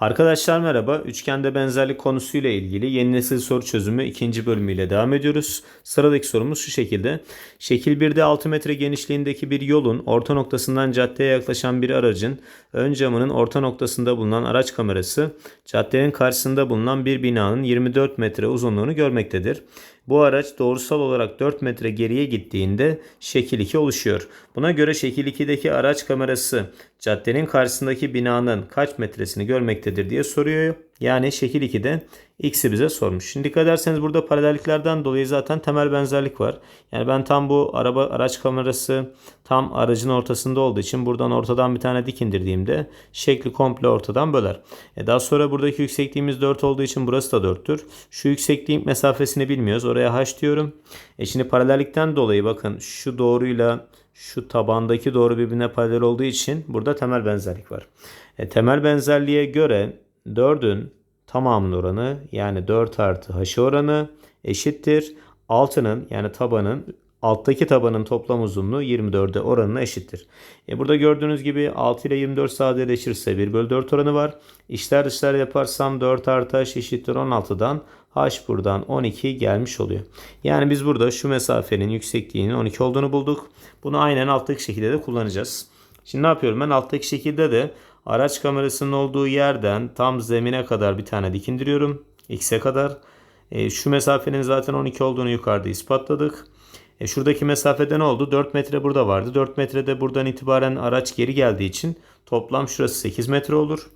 Arkadaşlar merhaba. Üçgende benzerlik konusuyla ilgili yeni nesil soru çözümü ikinci bölümüyle devam ediyoruz. Sıradaki sorumuz şu şekilde. Şekil 1'de 6 metre genişliğindeki bir yolun orta noktasından caddeye yaklaşan bir aracın ön camının orta noktasında bulunan araç kamerası caddenin karşısında bulunan bir binanın 24 metre uzunluğunu görmektedir. Bu araç doğrusal olarak 4 metre geriye gittiğinde şekil 2 oluşuyor. Buna göre şekil 2'deki araç kamerası caddenin karşısındaki binanın kaç metresini görmektedir diye soruyor. Yani şekil 2'de x'i bize sormuş. Şimdi dikkat ederseniz burada paralelliklerden dolayı zaten temel benzerlik var. Yani ben tam bu araba araç kamerası tam aracın ortasında olduğu için buradan ortadan bir tane dik indirdiğimde şekli komple ortadan böler. E daha sonra buradaki yüksekliğimiz 4 olduğu için burası da 4'tür. Şu yüksekliğin mesafesini bilmiyoruz. Oraya h diyorum. E şimdi paralellikten dolayı bakın şu doğruyla şu tabandaki doğru birbirine paralel olduğu için burada temel benzerlik var. E, temel benzerliğe göre 4'ün tamamının oranı yani 4 artı h oranı eşittir. 6'nın yani tabanın alttaki tabanın toplam uzunluğu 24'e oranına eşittir. E burada gördüğünüz gibi 6 ile 24 sadeleşirse 1 bölü 4 oranı var. İşler dışlar yaparsam 4 artı h eşittir 16'dan h buradan 12 gelmiş oluyor. Yani biz burada şu mesafenin yüksekliğinin 12 olduğunu bulduk. Bunu aynen alttaki şekilde de kullanacağız. Şimdi ne yapıyorum ben alttaki şekilde de araç kamerasının olduğu yerden tam zemine kadar bir tane dik indiriyorum. X'e kadar. E, şu mesafenin zaten 12 olduğunu yukarıda ispatladık. E, şuradaki mesafede ne oldu? 4 metre burada vardı. 4 metrede buradan itibaren araç geri geldiği için toplam şurası 8 metre olur.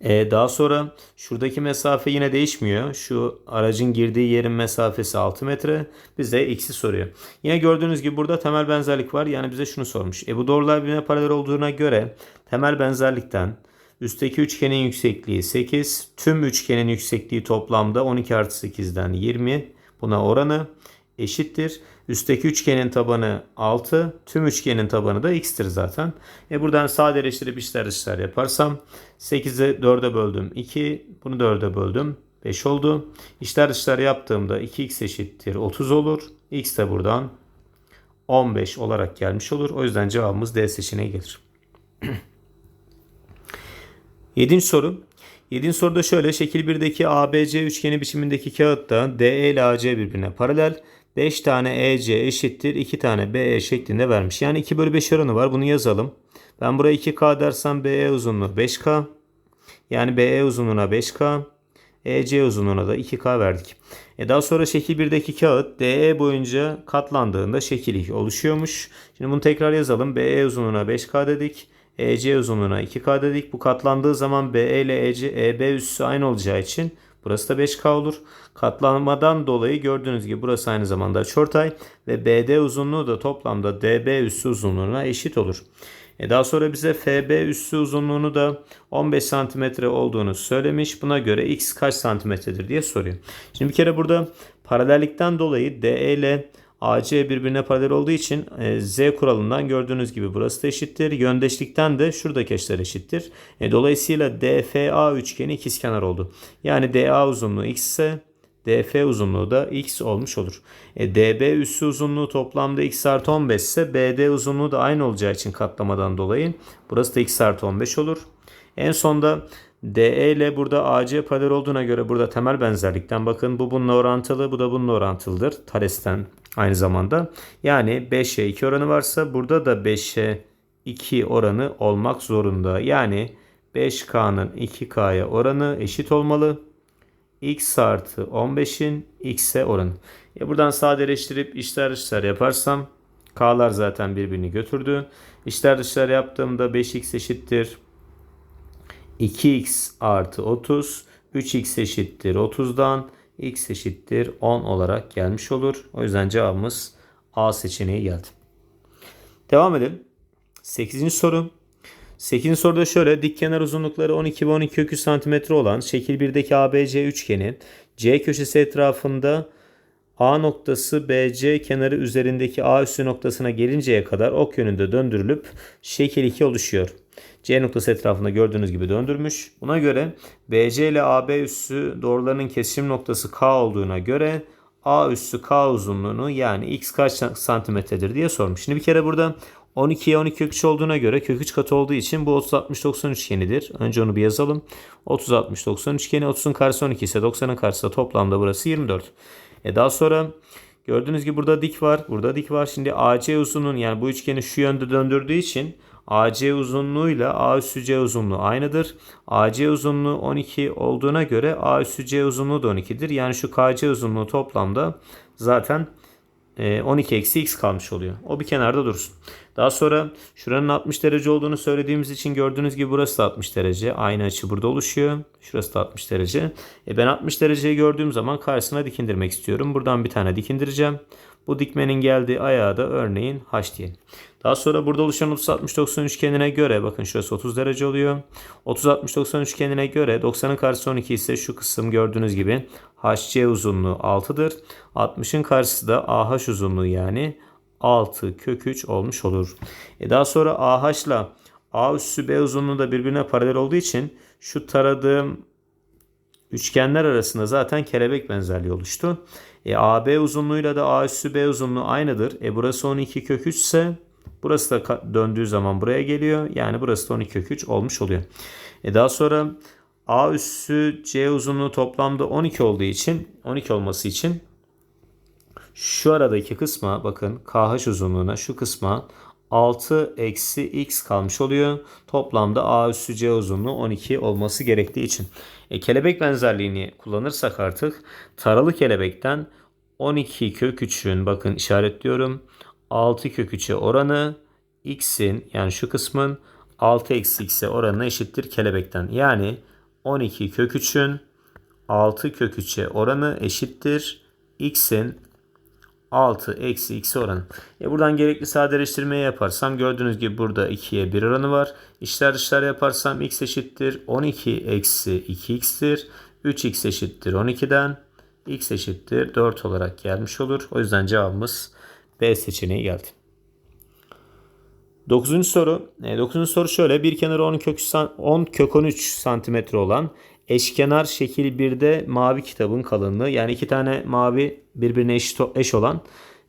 Ee, daha sonra şuradaki mesafe yine değişmiyor. Şu aracın girdiği yerin mesafesi 6 metre. Bize x'i soruyor. Yine gördüğünüz gibi burada temel benzerlik var. Yani bize şunu sormuş. E bu doğrular birbirine paralel olduğuna göre temel benzerlikten üstteki üçgenin yüksekliği 8. Tüm üçgenin yüksekliği toplamda 12 artı 8'den 20. Buna oranı eşittir. Üstteki üçgenin tabanı 6. Tüm üçgenin tabanı da x'tir zaten. E buradan sadeleştirip işler dışlar yaparsam 8'i 4'e böldüm 2. Bunu 4'e böldüm 5 oldu. İşler dışlar yaptığımda 2x eşittir 30 olur. x de buradan 15 olarak gelmiş olur. O yüzden cevabımız D seçeneği gelir. Yedinci soru. Yedinci soruda şöyle şekil 1'deki ABC üçgeni biçimindeki kağıtta DE ile AC birbirine paralel. 5 tane EC eşittir 2 tane BE şeklinde vermiş. Yani 2 bölü 5 oranı var. Bunu yazalım. Ben buraya 2K dersem BE uzunluğu 5K. Yani BE uzunluğuna 5K. EC uzunluğuna da 2K verdik. E daha sonra şekil 1'deki kağıt DE boyunca katlandığında şekil 2 oluşuyormuş. Şimdi bunu tekrar yazalım. BE uzunluğuna 5K dedik. EC uzunluğuna 2K dedik. Bu katlandığı zaman BE ile EC, EB üssü aynı olacağı için burası da 5K olur. Katlanmadan dolayı gördüğünüz gibi burası aynı zamanda açıortay ve BD uzunluğu da toplamda DB üssü uzunluğuna eşit olur. E daha sonra bize FB üssü uzunluğunu da 15 cm olduğunu söylemiş. Buna göre x kaç santimetredir diye soruyor. Şimdi bir kere burada paralellikten dolayı DE ile AC birbirine paralel olduğu için e, Z kuralından gördüğünüz gibi burası da eşittir. Yöndeşlikten de şuradaki açılar eşittir. E, dolayısıyla DFA üçgeni ikizkenar oldu. Yani DA uzunluğu x ise DF uzunluğu da x olmuş olur. E, DB üssü uzunluğu toplamda x artı 15 ise BD uzunluğu da aynı olacağı için katlamadan dolayı burası da x artı 15 olur. En sonda DE ile burada AC paralel olduğuna göre burada temel benzerlikten bakın bu bununla orantılı bu da bununla orantılıdır. Thales'ten aynı zamanda. Yani 5'e 2 oranı varsa burada da 5'e 2 oranı olmak zorunda. Yani 5K'nın 2K'ya oranı eşit olmalı. X artı 15'in X'e oranı. Ya buradan sadeleştirip işler dışlar yaparsam K'lar zaten birbirini götürdü. İşler dışlar yaptığımda 5X eşittir 2x artı 30 3x eşittir 30'dan x eşittir 10 olarak gelmiş olur. O yüzden cevabımız A seçeneği geldi. Devam edelim. 8. soru. 8. soruda şöyle dik kenar uzunlukları 12 ve 12 kök cm olan şekil 1'deki ABC üçgeni C köşesi etrafında A noktası BC kenarı üzerindeki A üssü noktasına gelinceye kadar ok yönünde döndürülüp şekil 2 oluşuyor. C noktası etrafında gördüğünüz gibi döndürmüş. Buna göre BC ile AB üssü doğrularının kesişim noktası K olduğuna göre A üssü K uzunluğunu yani x kaç santimetredir diye sormuş. Şimdi bir kere burada 12'ye 12 kök 3 olduğuna göre kök 3 katı olduğu için bu 30 60 90 üçgenidir. Önce onu bir yazalım. 30 60 90 üçgeni 30'un karşısı 12 ise 90'ın karşısı da toplamda burası 24. E daha sonra gördüğünüz gibi burada dik var. Burada dik var. Şimdi AC uzunluğun yani bu üçgeni şu yönde döndürdüğü için AC uzunluğuyla A üssü C uzunluğu aynıdır. AC uzunluğu 12 olduğuna göre A üssü C uzunluğu da 12'dir. Yani şu KC uzunluğu toplamda zaten 12 e, eksi x kalmış oluyor. O bir kenarda dursun. Daha sonra şuranın 60 derece olduğunu söylediğimiz için gördüğünüz gibi burası da 60 derece. Aynı açı burada oluşuyor. Şurası da 60 derece. E ben 60 dereceyi gördüğüm zaman karşısına dikindirmek istiyorum. Buradan bir tane dikindireceğim. Bu dikmenin geldiği ayağı da örneğin h diyelim. Daha sonra burada oluşan 30-60-90 üçgenine göre bakın şurası 30 derece oluyor. 30-60-90 üçgenine göre 90'ın karşısı 12 ise şu kısım gördüğünüz gibi HC uzunluğu 6'dır. 60'ın karşısı da AH uzunluğu yani 6 kök 3 olmuş olur. E daha sonra AH ile A üssü B uzunluğu da birbirine paralel olduğu için şu taradığım üçgenler arasında zaten kelebek benzerliği oluştu. E, AB uzunluğuyla da A üssü B uzunluğu aynıdır. E burası 12 kök 3 ise burası da döndüğü zaman buraya geliyor. Yani burası da 12 kök 3 olmuş oluyor. E daha sonra A üssü C uzunluğu toplamda 12 olduğu için 12 olması için şu aradaki kısma bakın KH uzunluğuna şu kısma 6 eksi x kalmış oluyor. Toplamda A üssü C uzunluğu 12 olması gerektiği için. E, kelebek benzerliğini kullanırsak artık taralı kelebekten 12 kök 3'ün bakın işaretliyorum 6 kök 3'e oranı x'in yani şu kısmın 6 eksi x'e oranına eşittir kelebekten. Yani 12 kök 3'ün 6 kök 3'e oranı eşittir x'in 6 eksi x oranı. E buradan gerekli sadeleştirmeyi yaparsam gördüğünüz gibi burada 2'ye 1 oranı var. İşler dışlar yaparsam x eşittir 12 eksi 2x'tir. 3x eşittir 12'den x eşittir 4 olarak gelmiş olur. O yüzden cevabımız B seçeneği geldi. 9. soru. 9. E, soru şöyle. Bir kenarı 10 kök, 10 kök 13 santimetre olan eşkenar şekil 1'de mavi kitabın kalınlığı yani iki tane mavi birbirine eş, eş olan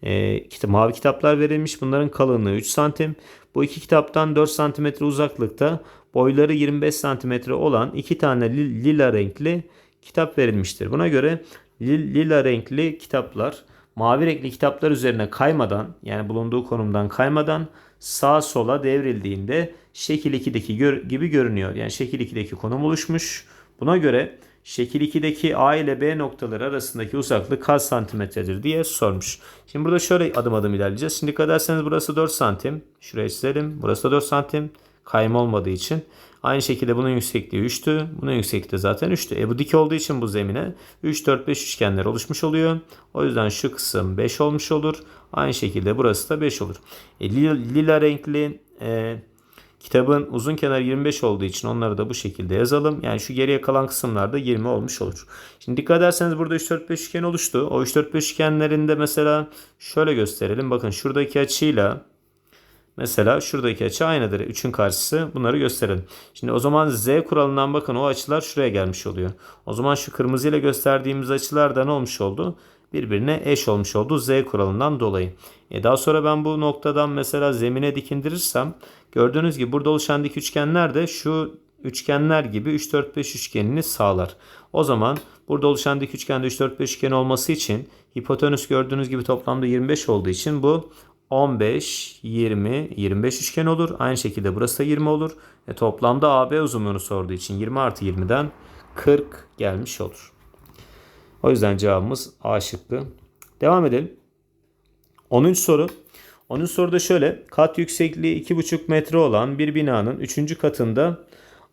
e, kitap, mavi kitaplar verilmiş. Bunların kalınlığı 3 santim. Bu iki kitaptan 4 santimetre uzaklıkta boyları 25 santimetre olan iki tane lila renkli kitap verilmiştir. Buna göre lila renkli kitaplar mavi renkli kitaplar üzerine kaymadan yani bulunduğu konumdan kaymadan sağa sola devrildiğinde şekil 2'deki gör, gibi görünüyor. Yani şekil 2'deki konum oluşmuş. Buna göre şekil 2'deki A ile B noktaları arasındaki uzaklık kaç santimetredir diye sormuş. Şimdi burada şöyle adım adım ilerleyeceğiz. Şimdi dikkat ederseniz burası 4 santim. Şuraya çizelim. Burası da 4 santim. Kayma olmadığı için. Aynı şekilde bunun yüksekliği 3'tü. Bunun yüksekliği zaten 3'tü. E bu dik olduğu için bu zemine 3, 4, 5 üçgenler oluşmuş oluyor. O yüzden şu kısım 5 olmuş olur. Aynı şekilde burası da 5 olur. E, lila, lila renkli e, Kitabın uzun kenarı 25 olduğu için onları da bu şekilde yazalım. Yani şu geriye kalan kısımlarda 20 olmuş olur. Şimdi dikkat ederseniz burada 3 4 5 üçgen oluştu. O 3 4 5 üçgenlerinde mesela şöyle gösterelim. Bakın şuradaki açıyla Mesela şuradaki açı aynıdır. 3'ün karşısı bunları gösterelim. Şimdi o zaman Z kuralından bakın o açılar şuraya gelmiş oluyor. O zaman şu kırmızı ile gösterdiğimiz açılar da ne olmuş oldu? Birbirine eş olmuş oldu Z kuralından dolayı. E daha sonra ben bu noktadan mesela zemine dikindirirsem gördüğünüz gibi burada oluşan dik üçgenler de şu üçgenler gibi 3 4 5 üçgenini sağlar. O zaman burada oluşan dik üçgende 3 4 5 üçgen olması için hipotenüs gördüğünüz gibi toplamda 25 olduğu için bu 15, 20, 25 üçgen olur. Aynı şekilde burası da 20 olur. E toplamda AB uzunluğunu sorduğu için 20 artı 20'den 40 gelmiş olur. O yüzden cevabımız A şıkkı. Devam edelim. 10. soru. 10. soruda şöyle. Kat yüksekliği 2,5 metre olan bir binanın 3. katında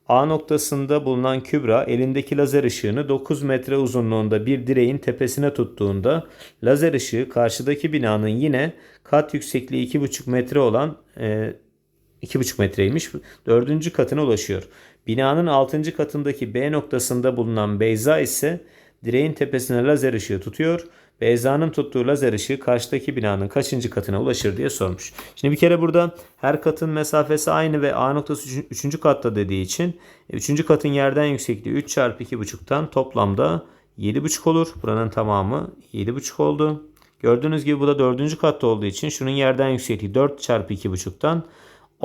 A noktasında bulunan Kübra elindeki lazer ışığını 9 metre uzunluğunda bir direğin tepesine tuttuğunda lazer ışığı karşıdaki binanın yine kat yüksekliği 2,5 metre olan e, 2,5 metreymiş. 4. katına ulaşıyor. Binanın 6. katındaki B noktasında bulunan Beyza ise direğin tepesine lazer ışığı tutuyor. Beyza'nın tuttuğu lazer ışığı karşıdaki binanın kaçıncı katına ulaşır diye sormuş. Şimdi bir kere burada her katın mesafesi aynı ve A noktası 3. katta dediği için 3. E, katın yerden yüksekliği 3 çarpı 2,5'tan toplamda 7,5 olur. Buranın tamamı 7,5 oldu. Gördüğünüz gibi bu da dördüncü katta olduğu için şunun yerden yüksekliği 4 çarpı 2,5'tan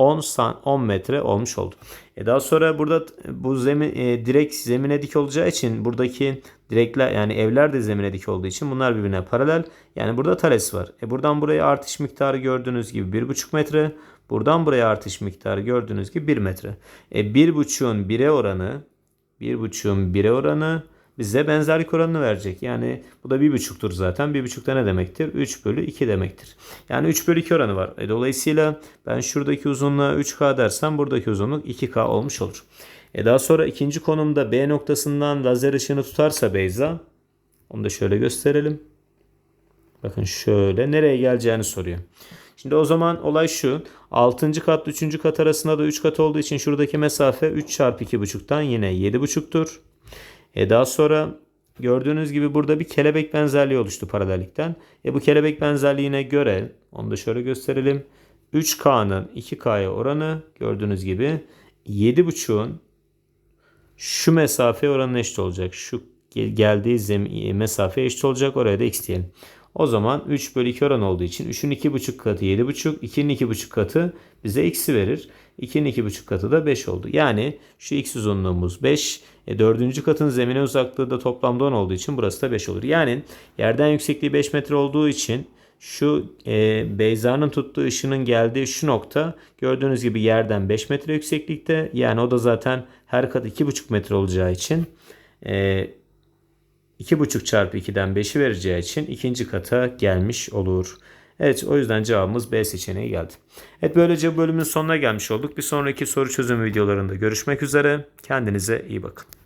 10 san 10 metre olmuş oldu. E daha sonra burada bu zemin e, direkt zemine dik olacağı için buradaki direkler yani evler de zemine dik olduğu için bunlar birbirine paralel. Yani burada tares var. E buradan buraya artış miktarı gördüğünüz gibi 1,5 metre. Buradan buraya artış miktarı gördüğünüz gibi 1 metre. E 1,5'un 1'e oranı 1,5'un 1'e oranı bize benzerlik oranını verecek. Yani bu da 1,5'tur zaten. 1,5 da ne demektir? 3 bölü 2 demektir. Yani 3 bölü 2 oranı var. E dolayısıyla ben şuradaki uzunluğa 3K dersem buradaki uzunluk 2K olmuş olur. E daha sonra ikinci konumda B noktasından lazer ışını tutarsa Beyza onu da şöyle gösterelim. Bakın şöyle nereye geleceğini soruyor. Şimdi o zaman olay şu. 6. kat 3. kat arasında da 3 kat olduğu için şuradaki mesafe 3 çarpı 2,5'tan yine 7,5'tur. E daha sonra gördüğünüz gibi burada bir kelebek benzerliği oluştu paralellikten. E bu kelebek benzerliğine göre onu da şöyle gösterelim. 3K'nın 2K'ya oranı gördüğünüz gibi 7,5'un şu mesafeye oranına eşit olacak. Şu gel- geldiği zem- mesafeye eşit olacak. Oraya da x diyelim. O zaman 3 bölü 2 oran olduğu için 3'ün 2,5 katı 7,5, 2'nin 2,5 katı bize x'i verir. 2'nin 2,5 katı da 5 oldu. Yani şu x uzunluğumuz 5. E, dördüncü katın zemine uzaklığı da toplamda 10 olduğu için burası da 5 olur. Yani yerden yüksekliği 5 metre olduğu için şu e, Beyza'nın tuttuğu ışının geldiği şu nokta gördüğünüz gibi yerden 5 metre yükseklikte. Yani o da zaten her kat 2,5 metre olacağı için e, 2,5 çarpı 2'den 5'i vereceği için ikinci kata gelmiş olur. Evet o yüzden cevabımız B seçeneği geldi. Evet böylece bölümün sonuna gelmiş olduk. Bir sonraki soru çözüm videolarında görüşmek üzere. Kendinize iyi bakın.